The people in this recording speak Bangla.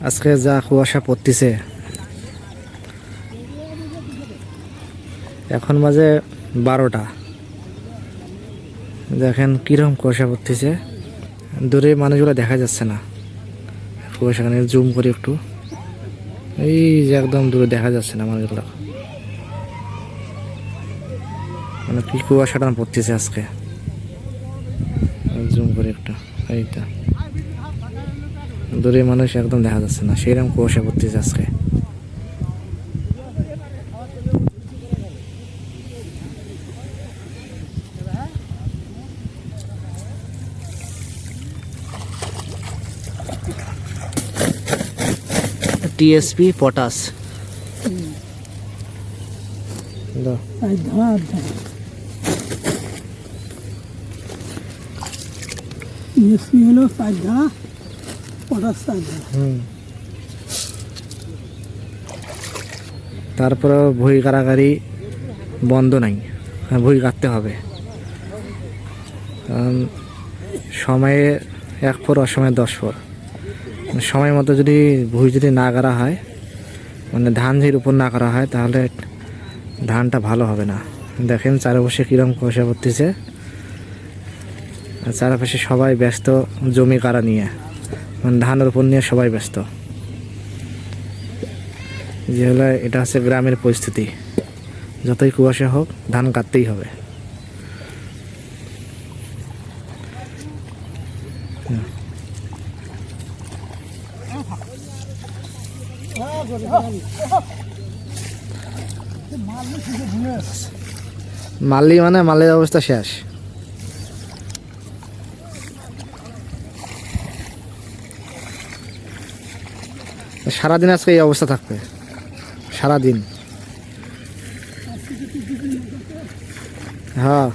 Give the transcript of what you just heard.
আজকে যা কুয়াশা পড়তেছে। এখন মাঝে বারোটা। দেখেন কীরকম কুয়াশা পড়তিছে। দূরে মানুষগুলো দেখা যাচ্ছে না। কুয়াশাখানে জুম করি একটু। এই যে একদম দূরে দেখা যাচ্ছে না মানুষগুলো। মানে কি কুয়াশাটা পড়তেছে আজকে। জুম করে একটু, এই তো। দূরে মানুষ একদম দেখা যাচ্ছে না। সেইরকম কুয়াশা পড়তেছে আজকে। TSP potash. ইউএসপি হলো ধারা পটাশ চার ধারা হুম তারপরে বই কারাগারি বন্ধ নাই। হ্যাঁ, বই কাটতে হবে। সময়ে এক ফোর অসময়ে দশ ফোর মানে সময় মতো যদি ভুই যদি না করা হয় মানে ধান যদি উপর না করা হয় তাহলে ধানটা ভালো হবে না। দেখেন চারপাশে কীরকম কুয়াশা পড়তেছে। চারপাশে সবাই ব্যস্ত জমি কারা নিয়ে। মানে ধানের উপর নিয়ে সবাই ব্যস্ত। যে হলো এটা হচ্ছে গ্রামের পরিস্থিতি। যতই কুয়াশা হোক, ধান কাটতেই হবে। মাল্লি মানে মালের অবস্থা শেষ। সারাদিন আজকে এই অবস্থা থাকবে? সারাদিন? হ্যাঁ।